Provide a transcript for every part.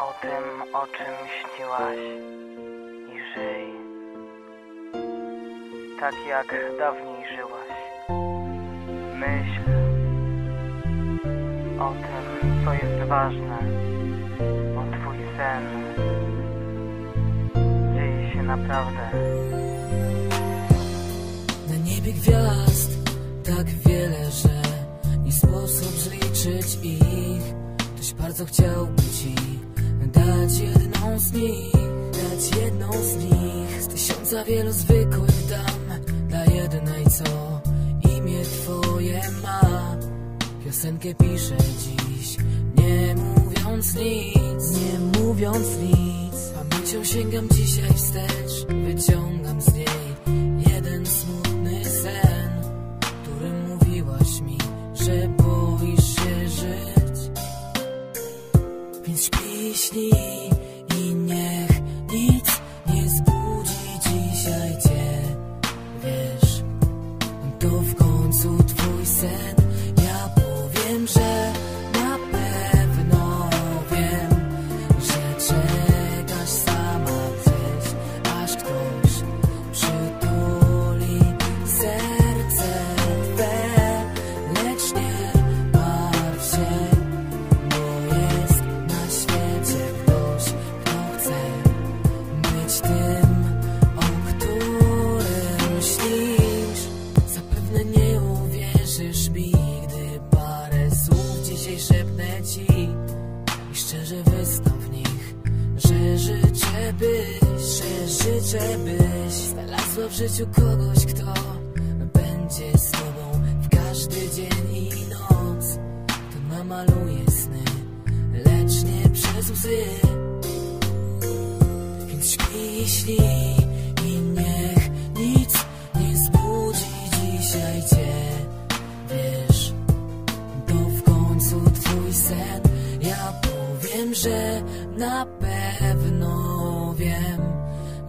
o tym, o czym śniłaś i żyj tak jak dawniej żyłaś. Myśl o tym, co jest ważne, o Twój sen. Dzieje się naprawdę. Na niebie gwiazd bardzo chciałby ci dać jedną z nich, dać jedną z nich. Z tysiąca wielu zwykłych dam dla jednej, co imię twoje ma. Piosenkę piszę dziś, nie mówiąc nic, nie mówiąc nic. Pamięcią sięgam dzisiaj wstecz, wyciągam z niej śpi, że życzę byś znalazła w życiu kogoś, kto będzie z tobą w każdy dzień i noc. Kto namaluje sny, lecz nie przez łzy. Więc śpi, i niech nic nie zbudzi dzisiaj cię. Wiesz, to w końcu twój sen. Ja powiem, że na pewno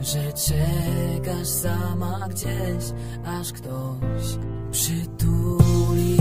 że czekasz sama gdzieś, aż ktoś przytuli.